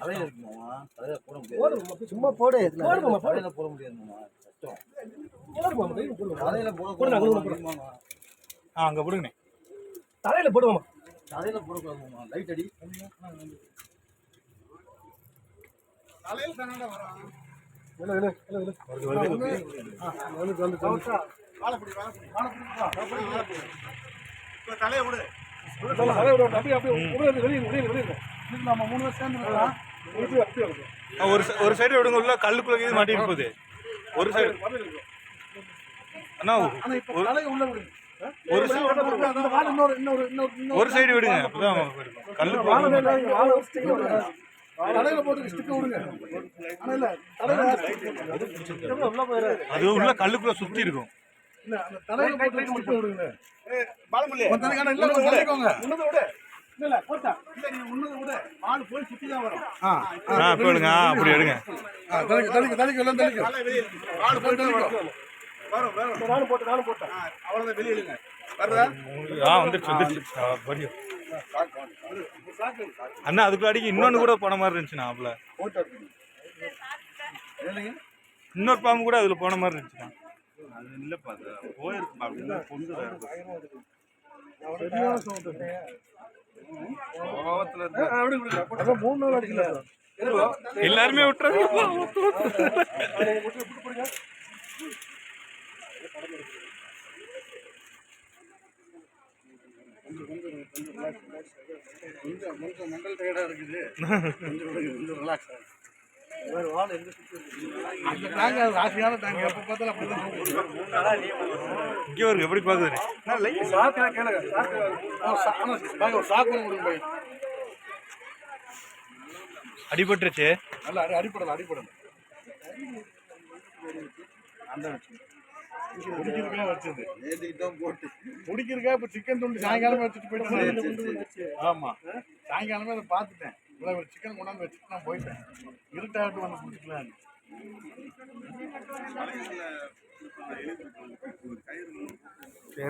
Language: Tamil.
தலையில தலையில முடியாது போடுமாமா சும்மா போடு தலையில போடுமா தலையில போட. போடுங்க, அங்க போடுங்க. தலையில போடுவாமா தலையில போடக்கூடாதுமாமா. லைட் அடி. இல்ல இல்ல இல்ல தலையை விடு. சொல்ல தலைய விடு. அப்படியே அப்படியே உள்ள வெளிய வெளிய வெளிய நம்ம மூணு பேர் சேர்ந்து இருக்கலாம். அப்படியே அப்படியே அப்படியே ஆ, ஒரு ஒரு சைடு விடுங்க உள்ள கல்லுக்குள்ள இது மாட்டிட்டு போகுது. ஒரு சைடு. அண்ணா ஆனா இப்ப தலையை உள்ள விடுங்க. ஒரு ஒரு சைடு விடுங்க. அப்பதான் வாழை அது உள்ள கல்லுக்குள்ள சுத்தி இருக்கும். இல்ல அந்த தலையில போட்டு ஸ்டிக் விடுங்க. பாலமுல்லி ஒரு தலைக்கு ஆனா இல்ல கொஞ்சம் தள்ளிக்கோங்க. உன்னதை விடு. இல்ல இல்ல போட்டா. இல்ல நீ உன்னதை விடு. பால் போய் சுத்தி தான் வரும். ஆ ஆ இப்போ எடுங்க ஆ அப்படி எடுங்க. வந்துருச்சு வந்துருச்சு. அண்ணா அதுக்குள்ள அடிக்க கூட போன மாதிரி இருந்துச்சுண்ணா அப்பல. இன்னொரு பாம்பு கூட அதில் போன மாதிரி இருந்துச்சுண்ணா. அது அது போயிருக்குப்பா அப்படின்னா மூணு நாள் அடிக்கல எல்லாருமே விட்டுறாங்க. ரிலாக்ஸ் பார்த்தாலும் இங்கே வருங்க எப்படி பாக்குது சாக்கு அடிபட்டுருச்சு. நல்லா அடிப்படல அந்த குடிக்கிறதுக்காக வச்சது. குடிக்கிறதுக்காக இப்ப சிக்கன் துண்டு சாயங்காலமே வச்சுட்டு போயிட்டு ஆமா. சாயங்காலமே அதை பார்த்துட்டேன். ஒரு சிக்கன் கொண்டாந்து வச்சுட்டு நான் போயிட்டேன். இருட்டாட்டு வந்து குடிச்சுக்கலாம் கயிறு